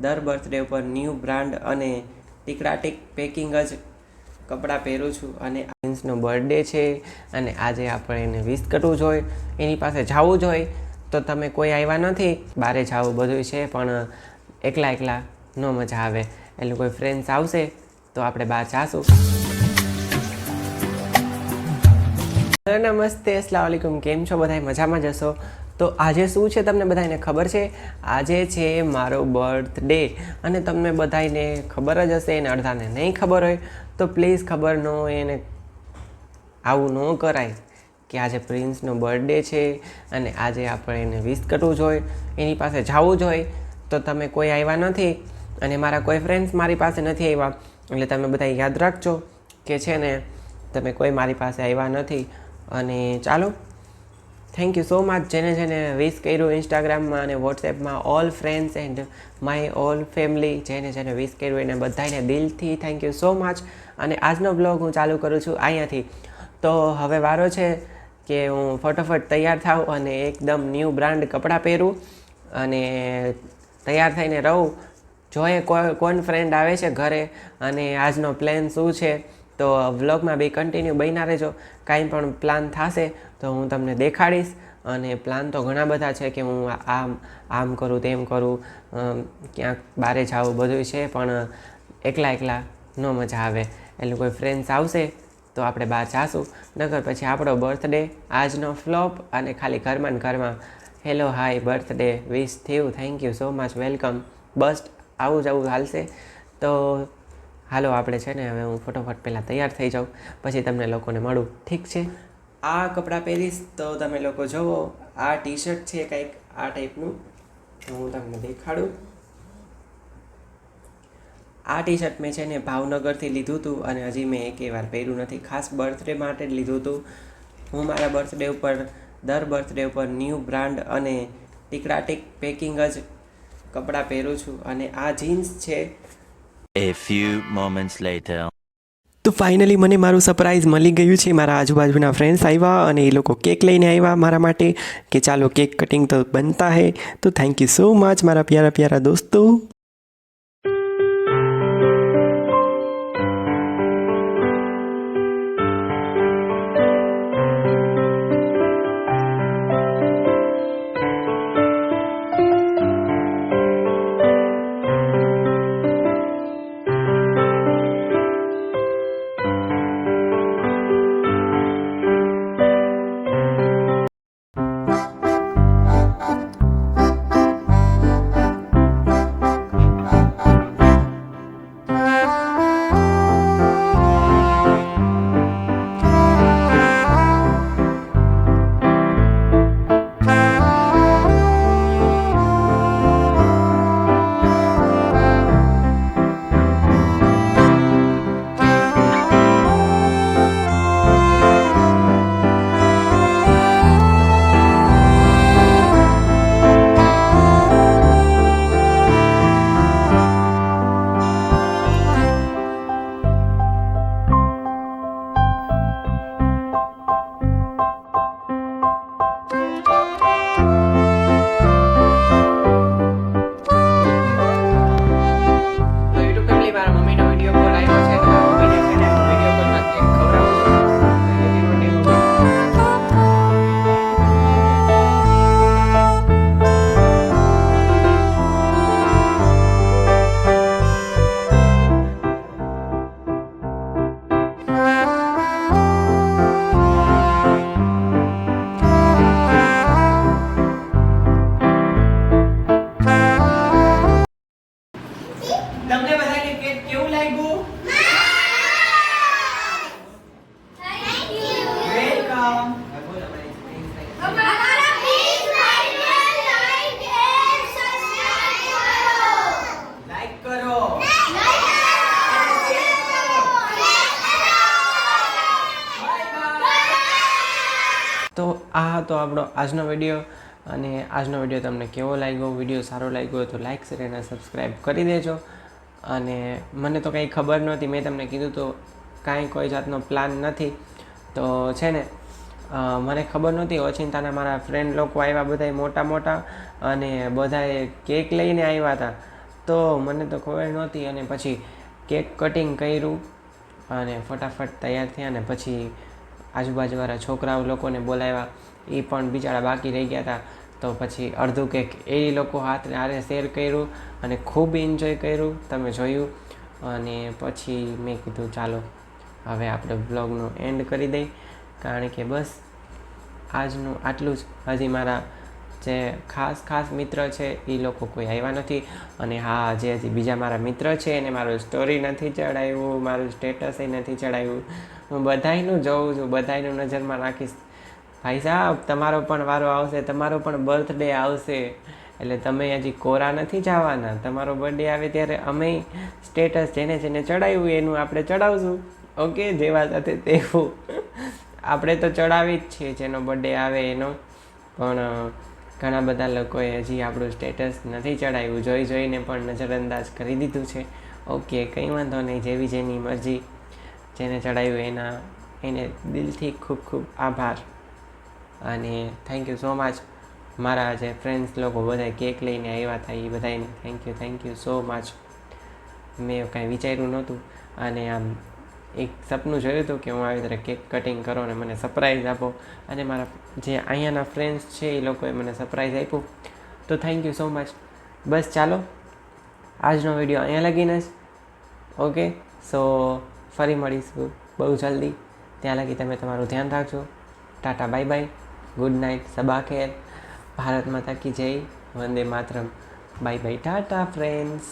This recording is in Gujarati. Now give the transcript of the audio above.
દર બર્થડે ઉપર ન્યૂ બ્રાન્ડ અને ટીકડાટીક પેકિંગ જ કપડાં પહેરું છું અને પ્રિન્સનો બર્થડે છે અને આજે આપણે એને વિશ કરવું જોઈએ. એની પાસે જવું જોઈએ. તો તમે કોઈ આવ્યા નથી? બારે જવું બધું છે, પણ એકલા એકલા ન મજા આવે. એટલે કોઈ ફ્રેન્ડ્સ આવશે, તો આપણે બહાર જાશું. નમસ્તે, અસલામ વાલેકુમ. કેમ છો? બધા મજામાં જશો તો આજે શું છે તમને બધાને ખબર છે? આજે છે મારો બર્થડે અને તમને બધાને ખબર જ હશે એને અડધાને નહીં ખબર હોય, તો પ્લીઝ ખબર ન હોય એને આવું ન કરાય કે આજે પ્રિન્સનો બર્થડે છે અને આજે આપણે એને વિશ કરવું જોઈએ એની પાસે જવું જોઈએ તો તમે કોઈ આવ્યા નથી અને મારા કોઈ ફ્રેન્ડ્સ મારી પાસે નથી આવ્યા, એટલે તમે બધા યાદ રાખજો કે છે ને, તમે કોઈ મારી પાસે આવ્યા નથી. અને ચાલો થેન્ક યુ સો મચ જેને જેને વિશ કર્યું ઇન્સ્ટાગ્રામમાં અને વોટ્સએપમાં all friends and my all family જેને જેને વિશ કર્યું એને બધાને દિલથી થેન્ક યુ સો મચ અને આજનો બ્લોગ હું ચાલુ કરું છું અહીંયાથી. તો હવે વારો છે કે હું ફટોફટ તૈયાર થાઉં અને એકદમ ન્યૂ બ્રાન્ડ કપડાં પહેરું અને તૈયાર થઈને રહું. જોઈએ કોણ ફ્રેન્ડ આવે છે ઘરે અને આજનો પ્લાન શું છે? તો વ્લોગમાં બી કન્ટિન્યુ બન્યા રહેજો. કાંઈ પણ પ્લાન થશે તો હું તમને દેખાડીશ અને પ્લાન તો ઘણા બધા છે કે હું આમ આમ કરું, તેમ કરું ક્યાંક બારે જાઉં બધું છે, પણ એકલા એકલા ન મજા આવે. એટલે કોઈ ફ્રેન્ડ્સ આવશે તો આપણે બહાર જાશું. નકર પછી આપણો બર્થડે આજનો ફ્લોપ અને ખાલી ઘરમાં ને ઘરમાં. હેલો હાય બર્થડે વિશ થયું thank you so much welcome બસ આવું જ, આવું હાલશે. તો હાલો, આપણે છે ને હવે હું ફટોફટ પહેલાં તૈયાર થઈ જાઉં, પછી તમને લોકોને મળું. ઠીક છે? આ કપડાં પહેરીશ તો તમે લોકો જુઓ, આ ટી શર્ટ છે કંઈક, આ ટાઈપનું. હું તમને દેખાડું. આ ટી શર્ટ મેં છે ને ભાવનગરથી લીધું હતું અને હજી મેં એક વાર પહેર્યું નથી. ખાસ બર્થડે માટે જ લીધું હતું. હું મારા બર્થડે ઉપર, દર બર્થડે ઉપર ન્યૂ બ્રાન્ડ અને ટીકડાટીક પેકિંગ જ કપડાં પહેરું છું. અને આ જીન્સ છે A few moments later. તો ફાઇનલી મને મારું સરપ્રાઈઝ મળી ગયું છે. મારા આજુબાજુના ફ્રેન્ડ્સ આવ્યા અને એ લોકો કેક લઈને આવ્યા મારા માટે કે ચાલો કેક કટિંગ તો બનતા હે. તો થેન્ક યુ સો મચ મારા પ્યારા પ્યારા દોસ્તો. આ હતો આપણો આજનો વીડિયો અને આજનો વીડિયો તમને કેવો લાગ્યો? વીડિયો સારો લાગ્યો તો લાઈક શેર અને સબસ્ક્રાઈબ કરી દેજો. અને મને તો કંઈ ખબર નહોતી, મેં તમને કીધું તો કાંઈ કોઈ જાતનો પ્લાન નથી. તો છે ને મને ખબર નહોતી, ઓચિંતાના મારા ફ્રેન્ડ લોકો આવ્યા બધા મોટા મોટા અને બધાએ કેક લઈને આવ્યા હતા. તો મને તો ખબર નહોતી અને પછી કેક કટિંગ કર્યું અને ફટાફટ તૈયાર થયા અને પછી આજુબાજુવાળા છોકરાઓ લોકોને બોલાવ્યા, એ પણ બિચારા બાકી રહી ગયા હતા. તો પછી અડધું કેક એ લોકો હાથને હારે શેર કર્યું અને ખૂબ એન્જોય કર્યું, તમે જોયું. અને પછી મેં કીધું, ચાલો, હવે આપણે બ્લોગનું એન્ડ કરી દઈ. કારણ કે બસ, આજનું આટલું જ. હજી મારા જે ખાસ ખાસ મિત્ર છે, એ લોકો કોઈ આવ્યા નથી. અને હા, જે હજી બીજા મારા મિત્ર છે, એને મારું સ્ટોરી નથી ચડાવ્યું, મારું સ્ટેટસ નથી ચડાવ્યું. હું બધાયનું જોઉં છું, બધાયનું નજરમાં રાખીશ ભાઈ સાહેબ તમારો પણ વારો આવશે, તમારો પણ બર્થડે આવશે. એટલે તમે હજી કોરા નથી જવાના. તમારો બર્થડે આવે ત્યારે અમે સ્ટેટસ જેને જેને ચડાવ્યું, એનું આપણે ચડાવશું. ઓકે જેવા સાથે તેવું. આપણે તો ચડાવી જ છીએ, જેનો બર્થડે આવે એનો. પણ ઘણા બધા લોકોએ હજી આપણું સ્ટેટસ નથી ચડાવ્યું. જોઈ જોઈને પણ નજરઅંદાજ કરી દીધું છે. ઓકે કંઈ વાંધો નહીં. જેવી જેની મરજી જેને ચડાવ્યું એના, એને દિલથી ખૂબ ખૂબ આભાર. અને થેન્ક યુ સો મચ મારા જે ફ્રેન્ડ્સ લોકો બધા કેક લઈને આવ્યા હતા, એ બધાને thank you thank you so much મેં કાંઈ વિચાર્યું નહોતું. અને આમ એક સપનું જોયું હતું કે હું આવી રીતે કેક કટિંગ કરો અને મને સરપ્રાઈઝ આપો. અને મારા જે અહીંયાના ફ્રેન્ડ્સ છે એ લોકોએ મને સરપ્રાઈઝ આપ્યું. તો થેન્ક યુ સો મચ બસ ચાલો, આજનો વીડિયો અહીંયા લગીને જ ઓકે સો ફરી મળીશું બહુ જલ્દી. ત્યાં લગી તમે તમારું ધ્યાન રાખજો. Tata bye bye good night સબા ખેર ભારત માતા કી જય. Vande Mataram. Bye bye tata friends